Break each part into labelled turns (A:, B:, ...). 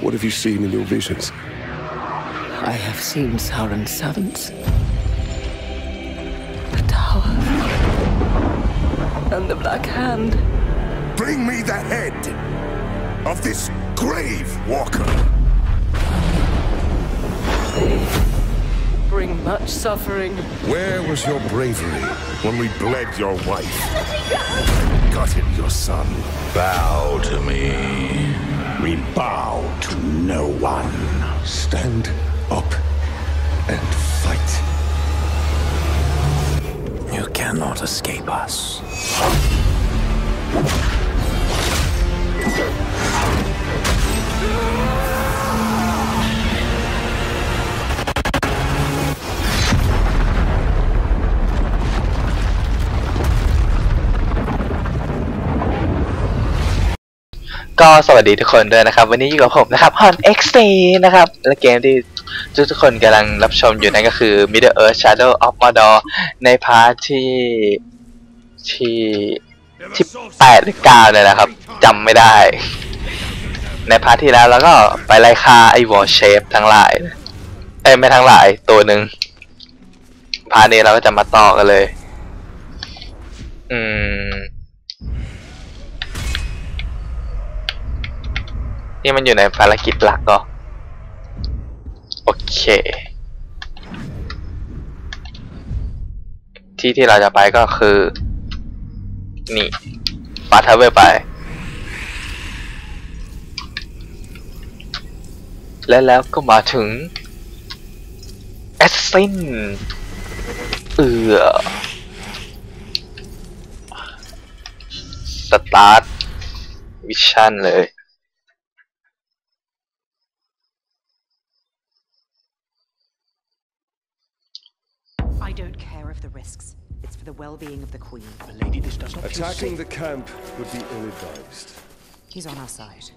A: What have you seen in your visions?
B: I have seen Sauron's servants. The tower. And the Black Hand.
A: Bring me the head of this grave walker.
B: Bring much suffering.
A: Where was your bravery when we bled your wife? Gutted your son.
C: Bow to me.
A: We bow to no one. Stand up and fight.
C: You cannot escape us..
D: ก็สวัสดีทุกคนด้วยนะครับ วันนี้อยู่กับผมนะครับ Hunt X นะครับ และเกมที่ทุกๆคนกำลังรับชมอยู่นั่นก็คือ Middle Earth Shadow of Mordor ในพาร์ทที่ที่ที่แปดหรือเก้าเนี่ยนะครับจำไม่ได้ ในพาร์ทที่แล้วเราก็ไปไล่ฆ่าไอ้วอลเชฟทั้งหลายเอ้ไม่ทั้งหลายตัวหนึ่งพาร์ทนี้เราก็จะมาต่อกันเลย อืม นี่มันอยู่ในภารกิจหลักก็โอเค ที่ที่เราจะไปก็คือ นี่ปาทาเวไป และแล้วก็มาถึงแอสซินเอือสตาร์ทวิชั่นเลย
E: of the risks. It's for the well-being of the Queen.
C: Lady, this does not
A: Attacking the camp would be ill-advised.
E: He's on our side.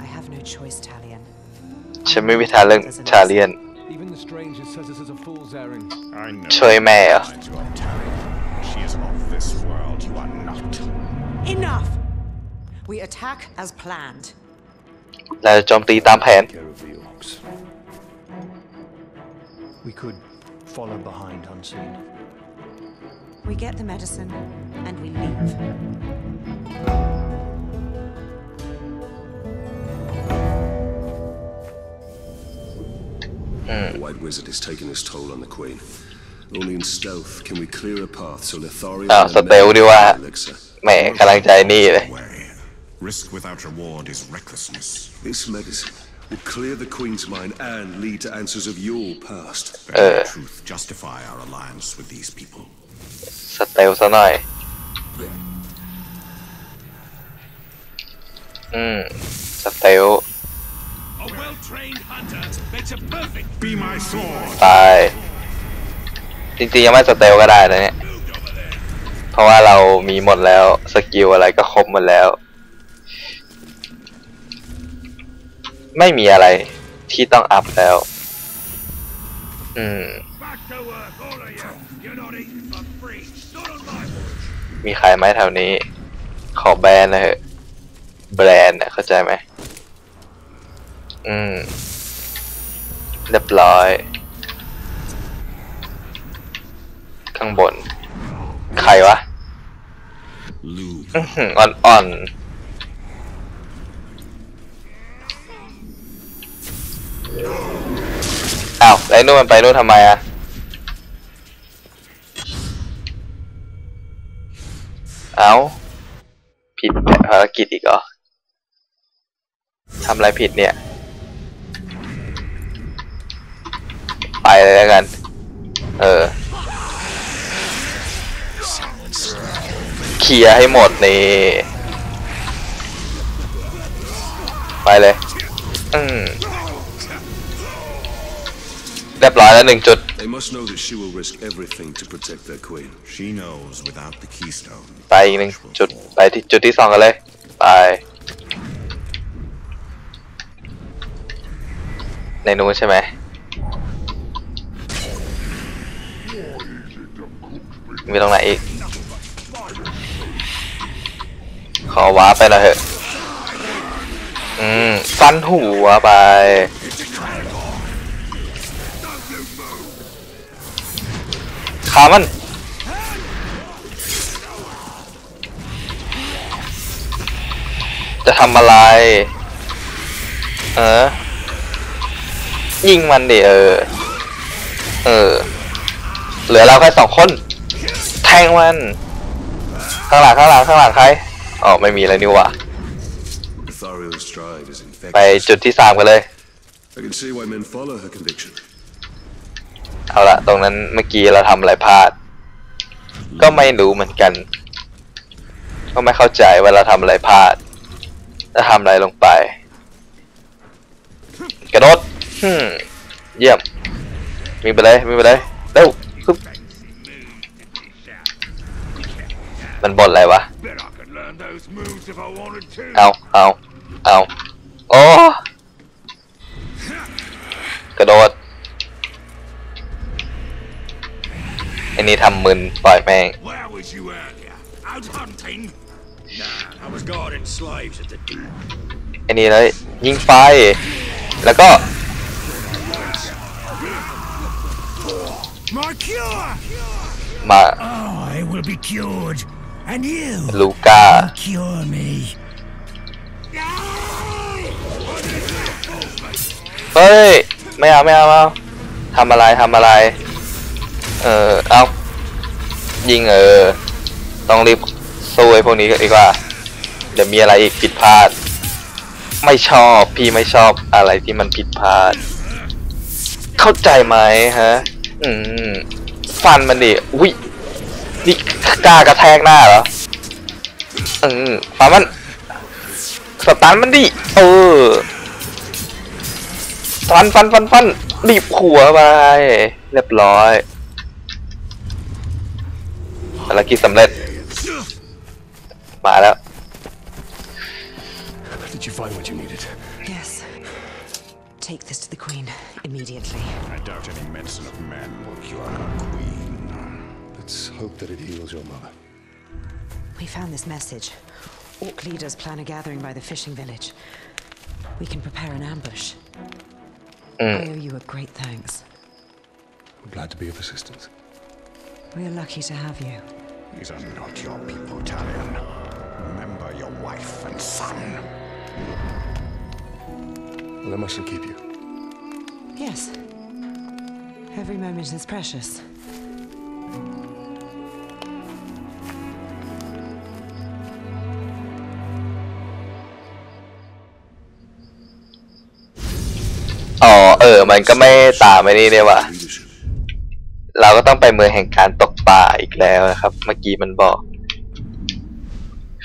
E: I have no choice, Talion.
D: ฉันไม่มีทางเรื่องชาเลียน
F: Even the stranger says this is a fool's errand.
C: I know.
D: ช่วยแม่เหรอ
C: You are Talion. She is of this world. You are not.
E: Enough! We attack as planned.
D: เราจะโจมตีตามแผน
A: Care of the orcs.
F: We could follow behind unseen.
E: We get the medicine and we leave.
A: The White Wizard has taken his toll on the Queen. Only in stealth can we clear a path so Lithariel
D: อ้าว
A: and
D: สเตลดีว่า
A: elixir.
D: แหม่กำลังใจนี่เลย
C: Way. Risk without reward is recklessness.
A: This medicine will clear the Queen's mind and lead to answers of your past.
C: Then may truth justify our alliance with these people.
D: สเตลซะหน่อย อืม สเตล
C: A well-trained hunter makes a perfect. Be my sword.
D: ตาย จริงๆยังไม่สเตลก็ได้นะเนี่ย เพราะว่าเรามีหมดแล้ว สกิลอะไรก็ครบหมดแล้ว ไม่มีอะไรที่ต้องอัพแล้ว อืม
C: Back to work, all of you. You're not eating for free. Not on my watch.
D: มีใครไหมแถวนี้ ขอแบรนด์หนะเหอะ แบรนด์นะเข้าใจไหม อืม เรียบร้อย ข้างบน ใครวะ
C: Lube.
D: อื้อหืออ่อน อ้าวไอ้นู่นมันไปนู่นทำไมอะเอ้าผิดภารกิจอีกเหรอทำอะไรผิดเนี่ย ไปเลยแล้วกัน เออเคลียร์ให้หมดนี่ ไปเลย อืม เรียบร้อยแล้วหนึ่งจุด
A: They must know that she will risk everything to protect their Queen.
C: She knows without the keystone.
D: ไปอีกหนึ่งจุดไปที่จุดที่สองกันเลยไปในนู้นใช่ไหมมีตรงไหนอีก ขอว้าร์ปไปหน่อยเถอะ อืม ฟันหัวไป ขามันจะทำอะไร เออ ยิงมันดิเออ เออ เหลือเราแค่สองคน แทงมัน ข้างหลังข้างหลังข้างหลังใคร อ๋อ ไม่มีอะไรนี่หว่า
A: Thariel's drive is
D: ไป
A: infectious.
D: จุดที่สามกันเลย
A: I can see why men follow her conviction.
D: เอาละตรงนั้นเมื่อกี้เราทำอะไรพลาด ก็ไม่รู้เหมือนกัน ก็ไม่เข้าใจว่าเราทำอะไรพลาดจะทำอะไรลงไป กระโดดเยี่ยมมีไปเลยมีไปเลยเร็วปึ๊บมันบนอะไรวะ เอาเอาเอาโอ้ อ้นี่ทำมึนปล่อยแม่ง
C: Where was you earlier? Out hunting? Nah, I was guarding slaves at the door.
D: ไอ้นี่เลยยิงไฟ แล้วก็
C: My cure!
D: มา
C: I will be cured. And you
D: ลูก้า
C: cure me.
D: เฮ้ย ไม่เอาไม่เอาไม่เอาทำอะไรทำอะไร เออเอายิงเออ ต้องรีบสู้ไอ้พวกนี้ดีกว่า เดี๋ยวมีอะไรอีกผิดพลาด ไม่ชอบพี่ไม่ชอบอะไรที่มันผิดพลาด เข้าใจไหมฮะ อืม ฟันมันดิอุ้ยนี่กล้ากระแทกหน้าเหรอ อืมฟันมัน สตันมันดิ เออ ฟันฟันฟันฟันบีบหัวไป เรียบร้อย ภารกิจสำเร็จ มาแล้ว
A: Did you find what you needed?
E: Yes. Take this to the Queen immediately.
C: I doubt any medicine of men will cure our queen.
A: Let's hope that it heals your mother.
E: We found this message. Orc leaders plan a gathering by the fishing village. We can prepare an ambush. I owe you a great thanks.
A: I'm glad to be of assistance.
E: We're lucky to have you.
C: These are not your people, Talion. Remember your wife and son.
A: Well, I mustn't keep you.
E: Yes. Every moment is precious.
D: อ๋อเออ มันก็ไม่ตามไปนี่เนี่ยว่ะ
A: Leadership.
D: เราก็ต้องไปเมืองแห่ง การตกปลาอีกแล้วนะครับ เมื่อกี้มันบอก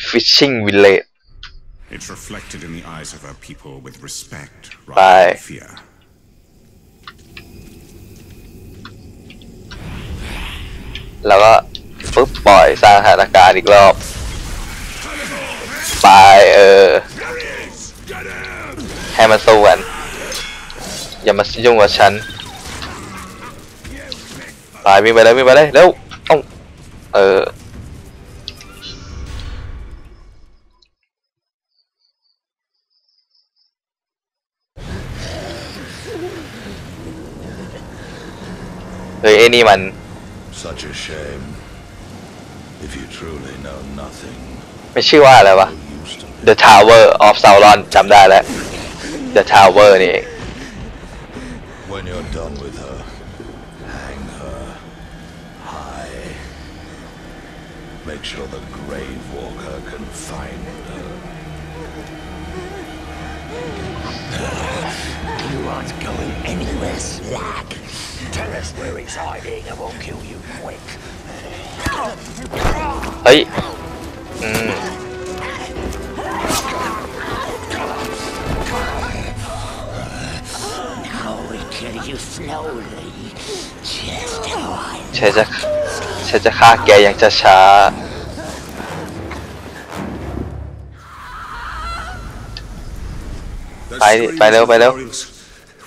D: fishing village
G: It's reflected in the eyes of our people with respect
D: Bye.
G: rather than fear.
D: แล้วก็ปุ๊บปล่อยสร้างสถานการณ์อีกรอบไปเออ ให้มันสู้กันอย่ามายุ่งกับฉัน ไปวิ่งไปเลยวิ่งไปเลยเร็วเอ้าเออเฮ้ยไอ้นี่มัน
H: Such a shame. If you truly know nothing,
D: ไม่ชื่อว่าอะไรวะ
H: used to be.
D: The Tower of Sauron จำได้แล้ว The Tower นี่เอง
H: When you're done with her, Hang her high. Make sure the grave walker can find her.
C: You aren't going anywhere, Slack. Tell us where he's hiding and we'll kill you quick. Hey. Mm. slowly. Just how I
D: ฉันจะฉันจะฆ่าแกอย่างช้า
A: That's
D: Bye-
A: strange
D: bye, Leo,
A: of
D: bye, Leo.
A: Thariel's.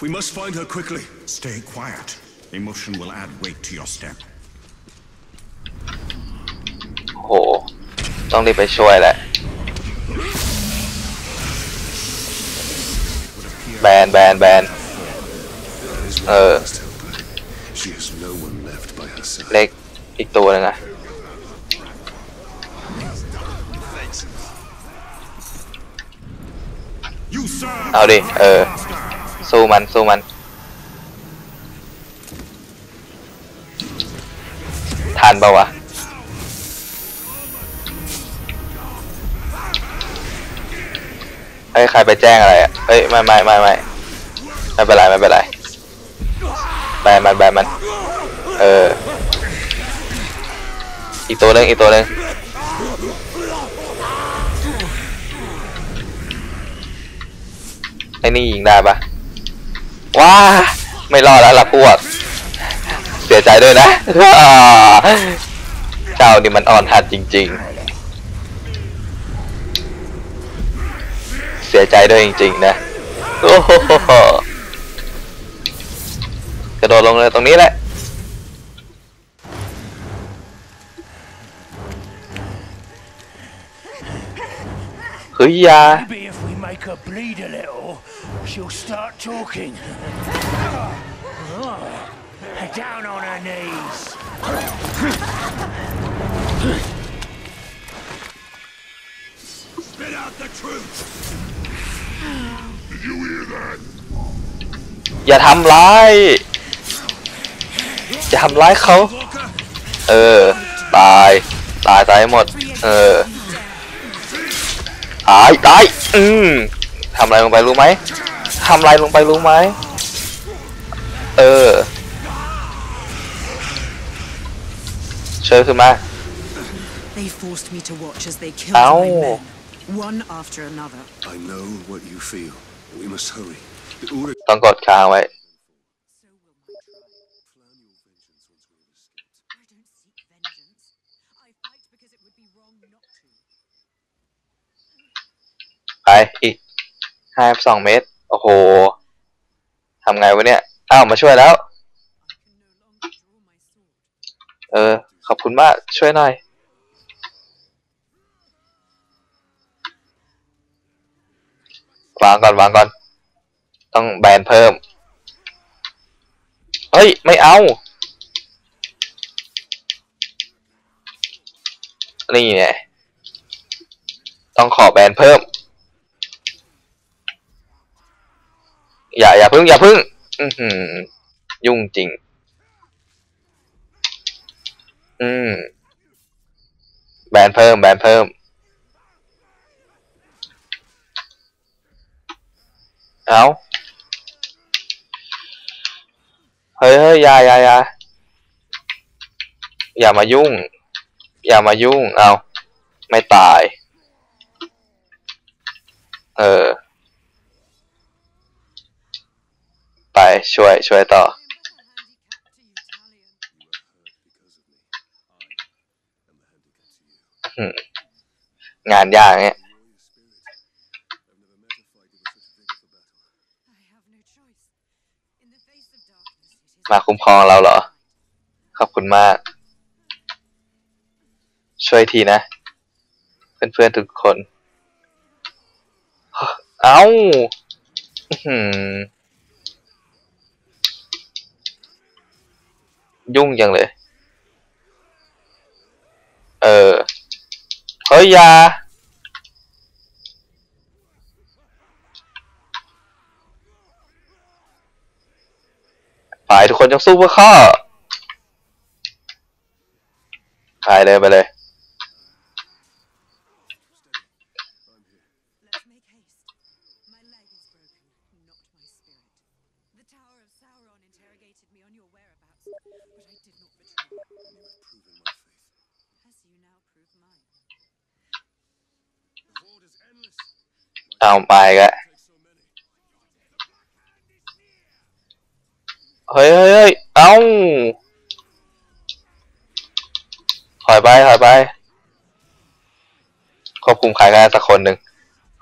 A: We must find her quickly.
G: Stay quiet. Emotion will add weight to your step.
D: ๆโห ต้องรีบไปช่วยแหละ แบนแบนแบน
A: That is
D: Uh.
A: what must help her. She has no one left by her side.
D: เล็กอีกตัวหนึงอะ
G: You serve
D: เอาดิ เออ สู้มัน สู้มัน ทันปะวะเฮ้ย ใครไปแจ้งอะไรอะเฮ้ย ไม่ไม่ไม่ไม่ไม่เป็นไร ไม่เป็นไร แบนมันแบนมัน เออ อีกตัวหนึงอีกตัวหนึงไอ้นี่ยิงได้ปะว้า ไม่รอดแล้วล่ะพวก เสียใจด้วยนะเจ้านี่มันอ่อนหัดจริง ๆ เสียใจด้วยจริง ๆ นะ โอ้โห ระโดดลงเลยตรงนี้แหละเฮ้ยอยา
C: Maybe if we make her bleed a little, she'll start talking. Down on her knees.
A: Spit out the truth! Did you hear that?
D: อย่าทำร้าย อย่าทำร้ายเขา
A: Walker?
D: เออ ตาย ตายตายหมด เออ ตาย ตาย อืมทำอะไรลงไปรู้ไหมทำอะไรลงไปรู้ไหม เออ เชิญขึ้นมา
E: They forced me to watch as they killed
D: Ow.
E: my men, one after another.
A: I know what you feel. We must hurry. The order
D: ต้องกดค้างไว้
E: I don't seek vengeance. I fight because it would be wrong not to.
D: ไปอีกห้าสองเมตร โอ้โหทำไงวะเนี่ย อ้าว มาช่วยแล้ว เออ ขอบคุณมาก ช่วยหน่อย วางก่อน วางก่อน ต้องแบนเพิ่ม เฮ้ย ไม่เอานี่ไงต้องขอแบนเพิ่ม อย่าอย่าพึ่งอย่าพึ่ง อือหือยุ่งจริง อืม แบนเพิ่ม แบนเพิ่มเอาเฮ้ยเฮ้ยอย่าอย่าอย่าอย่ามายุ่ง อย่ามายุ่ง เอา ไม่ตาย เออ ไปช่วยช่วยต่อองานยากเนี่ยมาคุ้มครองเราเหรอ ขอบคุณมาก ช่วยทีนะ เพื่อนๆทุกคน เอ้า อื้อหือ ยุ่งจังเลย เออ เฮ้ยยา ไปทุกคนจงสู้เพื่อข้าไปเลยไปเลย
E: Let's make haste. My leg is broken, not my spirit. The Tower of Sauron interrogated me on your whereabouts, but I did not betray you. As you now prove mine.
D: เอาไปกันเฮ้ยเฮ้ยเฮ้ยเอ้าถอยไปถอยไปควบคุมใครกันสักคนหนึ่ง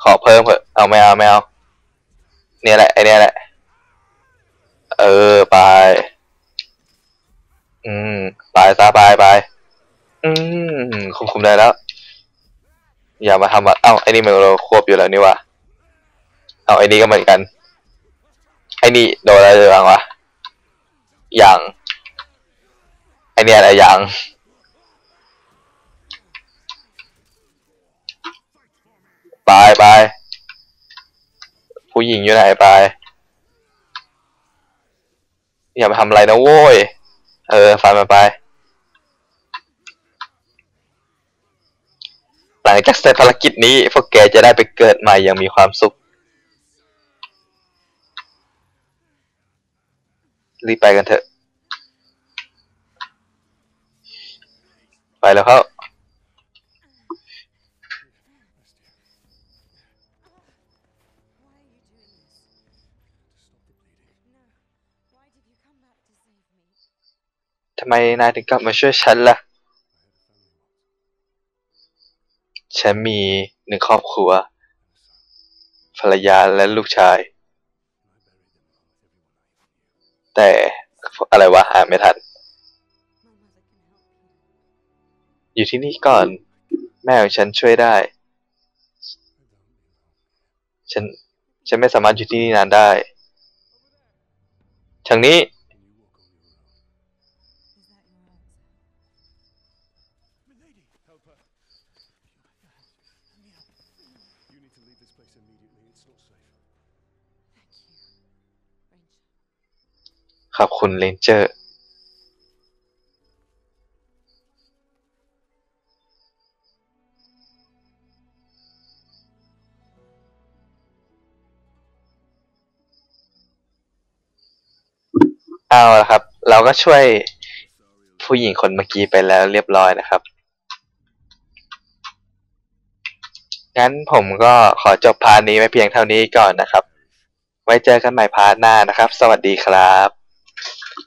D: ขอเพิ่มเถอะเอาไม่เอาไม่เอาเนี่ยแหละไอเนี่ยแหละ เออไป อืมไปซะไปไป อืมควบคุมได้แล้ว อย่ามาทำอะเอ้าไอ้นี่มันเราควบอยู่แล้วนี่วะเอาไอ้นี่ก็เหมือนกัน ไอ้นี่โดนอะไรบ้างวะยังไอ้เนี่ยอะไรยังไปไปผู้หญิงอยู่ไหนไปอย่าไปทำอะไรนะโว้ย เออฟันมาไป หลังจากเสร็จภารกิจนี้ พวกแกจะได้ไปเกิดใหม่อย่างมีความสุข รีบไปกันเถอะ ไปแล้วครับทำไมนายถึงกลับมาช่วยฉันล่ะ ฉันมีหนึ่งครอบครัว ภรรยาและลูกชาย แต่อะไรวะอ่านไม่ทัน อยู่ที่นี่ก่อน แม่ของฉันช่วยได้ ฉัน ฉันไม่สามารถอยู่ที่นี่นานได้ทางนี้ ขอบคุณเลนเจอร์เอาละครับ เราก็ช่วยผู้หญิงคนเมื่อกี้ไปแล้วเรียบร้อยนะครับ งั้นผมก็ขอจบพาร์ทนี้ไว้เพียงเท่านี้ก่อนนะครับ ไว้เจอกันใหม่พาร์ทหน้านะครับ สวัสดีครับ